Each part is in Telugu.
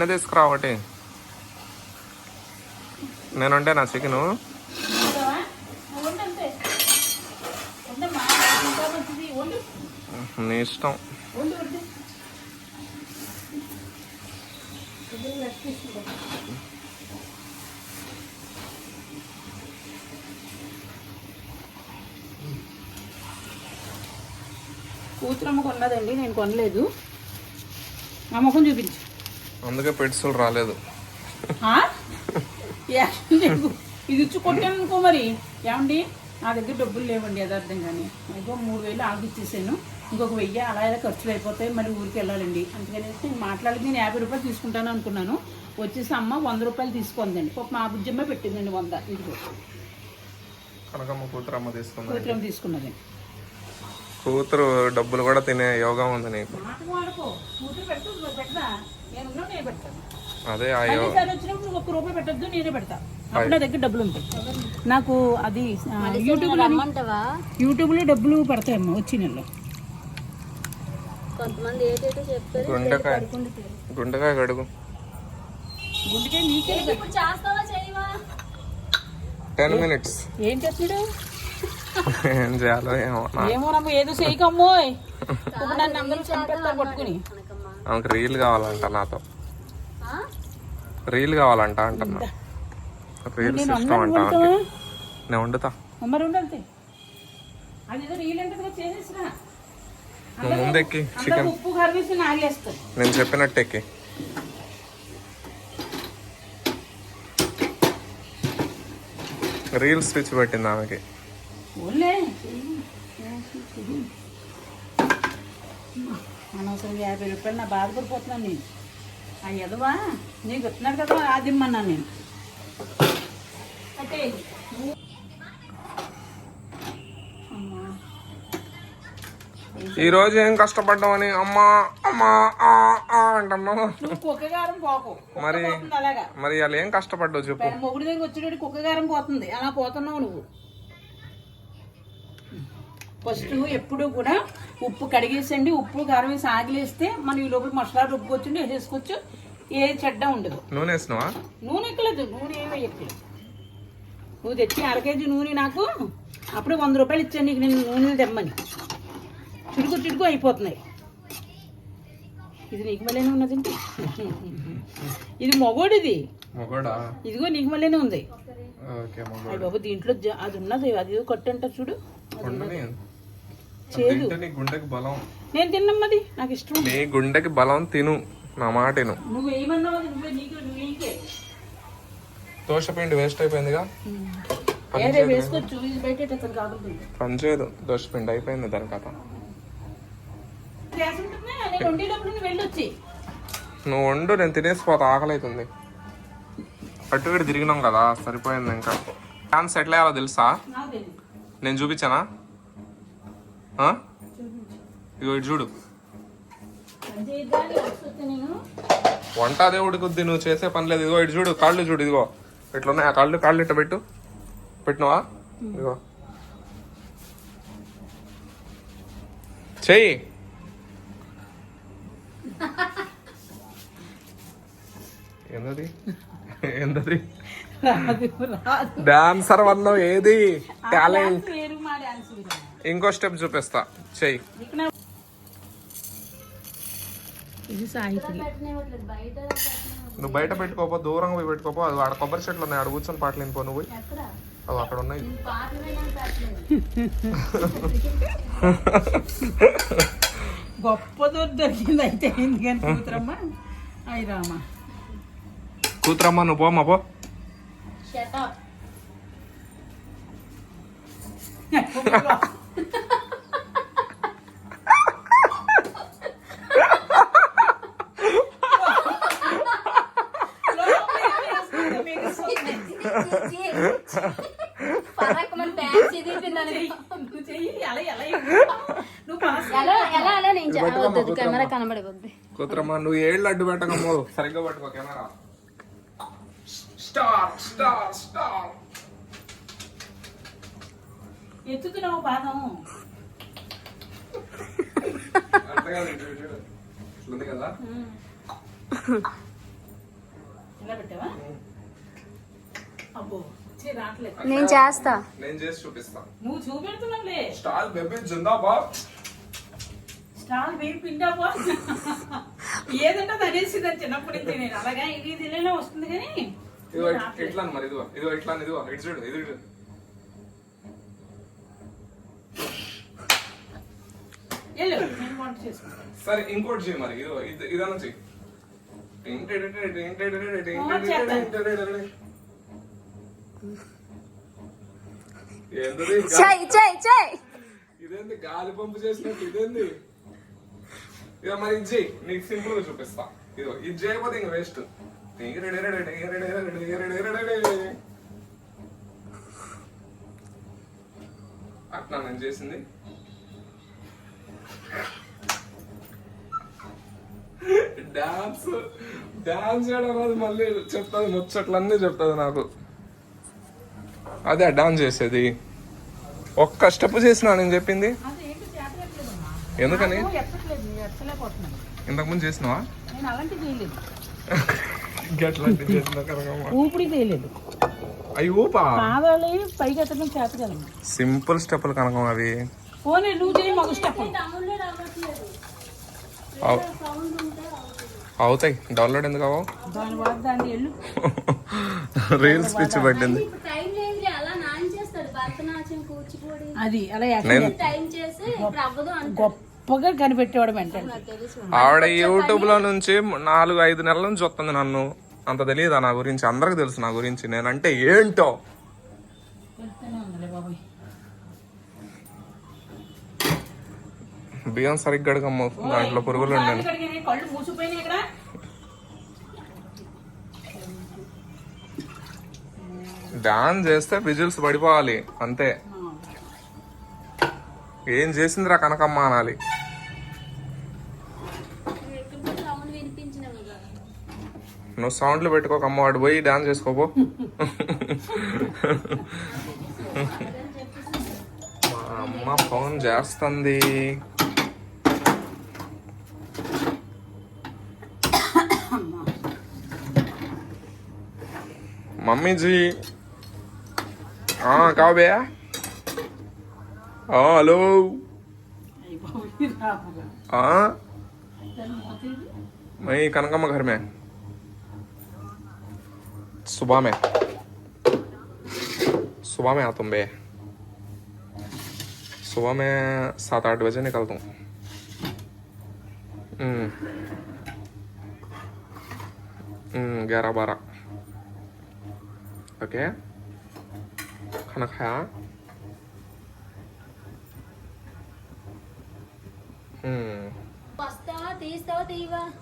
చిన్న తీసుకురా ఒకటి. నేనుంటే నా చికెను. నీ ఇష్టం. కూతురమ్మ కొన్నదండి నేను కొనలేదు. మా ముఖం చూపించు. అందుకే పెట్సులు రాలేదు. ఇది ఇచ్చి కొట్టాను అనుకో మరి? ఏమండి? నా దగ్గర డబ్బులు లేవండి యథార్థం కానీ. ఇంకో మూడు వేలు ఆగి ఇచ్చేసాను. ఇంకొక వెయ్యి అలా ఇలా ఖర్చులు అయిపోతాయి మరి ఊరికి వెళ్ళాలండి. అందుకని నేను మాట్లాడి నేను యాభై రూపాయలు తీసుకుంటాను అనుకున్నాను. వచ్చేసి అమ్మ వంద రూపాయలు తీసుకుందండి. పాప మా బుజ్జమ్మ పెట్టిందండి వంద. ఇదిగో. కనకమ్మ కూతురు అమ్మ తీసుకుంది. కూతురం తీసుకున్నది. కూతురు డబ్బులు కూడా తినే యోగం ఉంది నీకు. నేను నేను పెడతాను. అదే వచ్చినప్పుడు నువ్వు ఒక్క రూపాయి పెట్టద్దు నేనే పెడతా. అప్పుడు నా దగ్గర డబ్బులు ఉంటాయి. నాకు అది యూట్యూబ్లో రమ్మంటావా? యూట్యూబ్లో డబ్బులు పడతాయమ్మా వచ్చి నెలలో. కొంతమంది ఏదైతే చెప్తారు గుండెకాయ. గుండెకాయ కడుగు. గుండెకాయ నీకే ఇప్పుడు చేస్తావా చేయవా? టెన్ మినిట్స్ ఏం చేస్తున్నాడు? ఏం చేయాలో ఏమో నా- ఏమో నమ్మ ఏదో చేయకమ్మోయ్. ఇప్పుడు నన్ను అందరూ చంపేస్తారు పట్టుకుని ఆమెకు రీల్ కావాలంట నాతో? రీల్ కావాలంట అంటున్నా. రీల్స్ నేను ఇష్టం అంట. నేను వండుతా. నువ్వు ముందెక్కి చికెన్. నేను చెప్పినట్టు ఎక్కి రీల్ స్విచ్ పెట్టింది ఆమెకి. అనవసరం యాభై రూపాయలు నా బాధపడిపోతున్నాను నేను. ఆ ఎదవా నీకు వస్తున్నాడు కదా అది ఇమ్మన్నాను నేను. అంటే అమ్మా ఈ రోజు ఏం కష్టపడ్డామని? అమ్మా అమ్మా ఆ ఆ అంటున్నావు. నువ్వు కుక్కగారం పోకు. కుక్క మరి- మరి వాళ్ళు ఏం కష్టపడ్డావు చెప్పు. మొగుడు దగ్గర వచ్చేటప్పుడు కుక్కగారం పోతుంది. అలా పోతున్నావు నువ్వు. ఫస్ట్ ఎప్పుడు కూడా ఉప్పు కడిగేసండి. ఉప్పు కారం వేసి ఆగిలేస్తే మనం ఈ లోపల మసాలా రుబ్బుకొచ్చుండి వేసేసుకోవచ్చు. ఏ చెడ్డ ఉండదు. నూనె వేసినావా? నూనె ఎక్కలేదు. నూనె ఏమీ ఎక్కలేదు నువ్వు తెచ్చి అర కేజీ నూనె నాకు. అప్పుడు వంద రూపాయలు ఇచ్చాను నీకు నేను నూనెలు తెమ్మని. చిడుకు చిడుకు అయిపోతున్నాయి. ఇది నీకు మళ్ళీనే ఉన్నదండి ఇది మొగోడిది. మొగడా? ఇదిగో నీకు మళ్ళీనే ఉంది. బాబు దీంట్లో అది ఉన్నది. అది ఏదో కట్టు అంట చూడు చేదు. గుండెకి బలం. నేను తిన్నమ్మది నాకు ఇష్టం. నీ గుండెకి బలం తిను నా మాట విను. నువ్వు ఏమన్నావు నీకు నీకే. దోశపిండి వేస్ట్ అయిపోయిందిగా? పనిచేయదు దోశపిండి అయిపోయింది దాని కథ. నువ్వు వెళ్ళొచ్చి. నువ్వు వండు నేను తినేసిపోతా ఆకలి అవుతుంది అటు ఇటు తిరిగినాం కదా సరిపోయింది ఇంకా. డాన్స్ ఎట్లా వేయాలో తెలుసా? నాకు తెలియదు నేను చూపించానా? ఇగో ఇటు చూడు. వంట అదే ఉడుకుద్ది నువ్వు చేసే పని లేదు. ఇదిగో ఇటు చూడు కాళ్ళు చూడు ఇదిగో. ఇట్లున్నాయి ఆ కాళ్ళు కాళ్ళు ఇట్ట పెట్టు. పెట్టినవా? ఇదిగో. చెయ్యి. ఏందది? ఏందది డాన్సర్ వల్ల ఏది? టాలెంట్ డాన్స్ వేరు మా డాన్స్ వేరు ఇంకో స్టెప్ చూపిస్తా. చెయ్యి. నువ్వు బయట పెట్టుకోపో దూరంగా పోయి పెట్టుకోపో. అది ఆడ కొబ్బరి చెట్లు ఉన్నాయి. ఆడ కూర్చొని పాటలు వినిపో నువ్వు అవి అక్కడ ఉన్నాయి. పాటలు వినడానికి పెట్టలేదు గొప్ప దొరికి దొరికింది అయితే ఎందుకని కూతురమ్మ? అయ్యి రామా. కూతురమ్మా నువ్వు పోమ్మా పో మన ప్యాంట్ చిదిపిందని నువ్వు చెయ్యి అలా ఎలా నువ్వు పాస్ ఎలా ఎలా అలా నేను వద్దు కెమెరా కనబడిపోద్ది కూతురమ్మా నువ్వు ఏళ్ళు అడ్డు పెట్టకమ్మో. సరిగ్గా పట్టుకో కెమెరా. స్టార్ స్టార్ స్టార్ ఎత్తుతున్నావు పాదం. ఉంది కదా? ఇలా పెట్టావా? అబ్బో. నేను చేస్తా. నేను చేసి చూపిస్తా. నువ్వు చూపెడుతున్నావులే. స్టాల్ బేబీ జిందాబాద్ స్టాల్ వేయి పిండాపో ఏదంటే చిన్నప్పటి నుంచి నేను అలాగా ఇది తినేలా వస్తుంది కానీ ఇదిగో అని మరి ఇదిగో ఇదిగో ఇట్లా అని ఇదిగో ఇటు చూడు ఇది చూడు. సరే ఇంకోటి చేయి మరి ఇది ఇదన్నా చెయ్యి. చెయ్ చెయ్ చెయ్ ఇదేంది గాలి పంపు చేసినట్టు ఇదేంది ఇక మరి ఇది చేయి నీకు సింపుల్గా చూపిస్తా ఇదిగో ఇది చేయకపోతే ఇంక వేస్ట్ అట్లా నేను చేసింది డాన్స్ డాన్స్ చేయడం రాదు మళ్ళీ చెప్తాది ముచ్చట్లన్నీ చెప్తాది నాకు అదే డాన్స్ చేసేది. ఒక్క స్టెప్ చేసినా నేను చెప్పింది? ఎందుకని? ఇంతకుముందు చేసినావా? అవి ఊపా? సింపుల్ స్టెప్పులు కనకం అవి. అవుతాయి. డౌన్లోడ్ ఎందుకు అవ్వవు? రీల్స్ పిచ్చి పట్టింది ఇప్పుడు టైం లేదు అలా నాన్ చేస్తాడు భరతనాట్యం కూచిపూడి అది అలా గొప్పగా కనిపెట్టేవాడు ఆవిడ యూట్యూబ్లో నుంచి నాలుగు ఐదు నెలల నుంచి వస్తుంది నన్ను. అంత తెలియదా నా గురించి? అందరికి తెలుసు నా గురించి. నేనంటే ఏంటో? బియ్యం సరిగ్గా గడకమ్మ దాంట్లో పురుగులు ఇక్కడ. డాన్స్ చేస్తే విజిల్స్ పడిపోవాలి. అంతే. ఏం చేసిందిరా కనకమ్మ అనాలి? నువ్వు సౌండ్లు పెట్టుకోక అమ్మ వాడు పోయి డాన్స్ చేసుకోపో మా అమ్మ ఫోన్ చేస్తుంది. మమ్మీజీ. కావబే మూసేది. मैं कनकम्मा घर में सुबह में सुबह में आता हूँ बे सुबह में सात आठ बजे निकलता हूँ हम्म हम्म, ग्यारह बारह ओके खाना खाया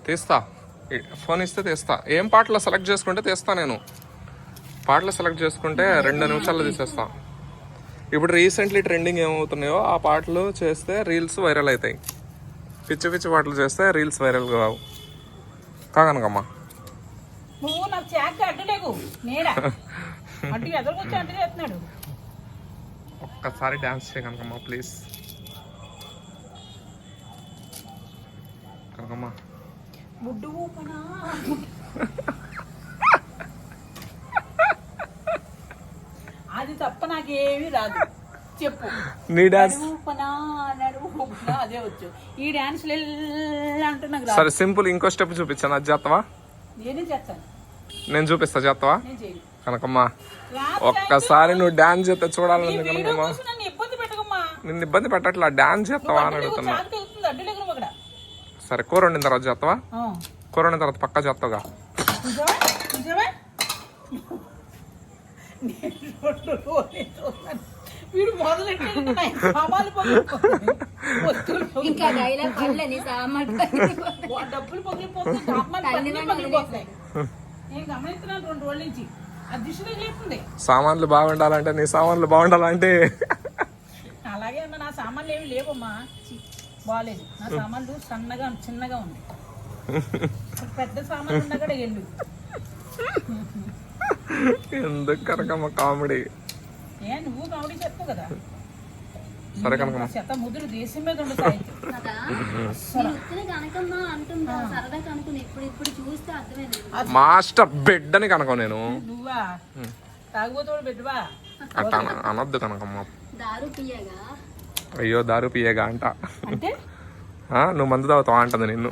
తీస్తా ఫోన్ ఇస్తే తీస్తా. ఏం పాటలు సెలెక్ట్ చేసుకుంటే తీస్తా నేను. పాటలు సెలెక్ట్ చేసుకుంటే రెండు నిమిషాల్లో తీసేస్తా. ఇప్పుడు రీసెంట్లీ ట్రెండింగ్ ఏమవుతున్నాయో ఆ పాటలు చేస్తే రీల్స్ వైరల్ అవుతాయి. పిచ్చి పిచ్చి పాటలు చేస్తే రీల్స్ వైరల్ కావు. కాగనకమ్మా. ఒక్కసారి డాన్స్ చేయగనకమ్మా ప్లీజ్. ముడ్డు ఊపనా? అది తప్ప నాకేమీ రాదు. చెప్పు. నీ డాన్స్ అదే వచ్చు. ఈ డాన్స్ అంటే నాకు రాదు. సరే సింపుల్ ఇంకో స్టెప్ చూపించాను. అది చేస్తావా? నేనే చేస్తాను? నేను చూపిస్తా చేస్తావా? కనకమ్మా ఒక్కసారి నువ్వు డాన్స్ చేస్తే చూడాలని కనుకమ్మా. నన్ను ఇబ్బంది పెట్టట్లా డాన్స్ చేస్తావా అని అడుగుతున్నా చాకు అవుతుంది అడ్డు లేకుండా అక్కడ సరే కూర వండిన తర్వాత చేస్తావా. కూర వండిన తర్వాత పక్కా చేస్తావుగా. వీడు సామాన్లు ఇంకా సామాన్. డబ్బులు నేను గమనిస్తున్నాను రెండు రోజుల నుంచి. బాగుండాలంటే నీ సామాన్లు బాగుండాలంటే. అలాగే అన్న నా సామాన్లు ఏమి లేవమ్మా. బాగాలేదు నా సామాన్లు సన్నగా చిన్నగా ఉంది పెద్ద సామాన్లు ఉన్నా కూడా వెళ్ళు. ఎందుకు కనకమ్మ కామెడీ? ఏ నువ్వు కామెడీ చెప్తావు కదా. సరే కనకమ్మ. శత ముదురు దేశం మీద ఉండదు సాహిత్యం. కదా నేను ఉత్తరే కనకమ్మ అంటుందా? సరదా కనుకుని ఇప్పుడు ఇప్పుడు చూస్తే అర్థమైంది. మాస్టర్ బెడ్ అని కనకం నేను. నువ్వా? తాగుబోతోడు బిడ్డవా? అట్ట అన- అనొద్దు కనకమ్మ. దారు పియ్యగా అయ్యో దారు పియ్యగా అంట. అంటే? ఆ, నువ్వు మందు తాగుతావా అంటది నిన్ను.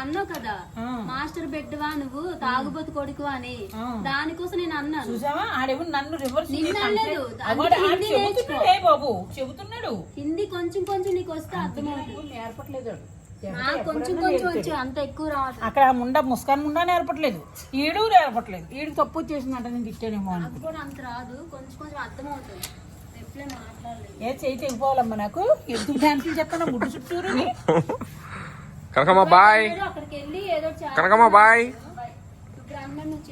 అన్నావు కదా. ఆ. మాస్టర్ బెడ్వా నువ్వు? తాగుబోతు కొడుకు అని. దానికోసం నేను అన్నాను. హిందీ కొంచెం కొంచెం నీకు వస్తే అర్థమవుతుంది నేర్పట్లేదు కొంచెం కొంచెం వచ్చు అంత ఎక్కువ అక్కడ ముండ ముస్కాన్ ముండా నేర్పట్లేదు. ఈడు నేర్పట్లేదు. ఈడు తప్పు వచ్చేసిందంట నేను తిట్టానేమో అని. నాకు కూడా అంత రాదు. కొంచెం కొంచెం అర్థమవుతుంది. ఎప్పుడే మాట్లాడలేదు. ఏ చేయి తెగిపోవాలమ్మా నాకు? ఎందుకు డాన్సులు చెప్తాను ముడ్డు చుట్టూరు కనకమ్మ బాయ్. కనకమ్మ బాయ్.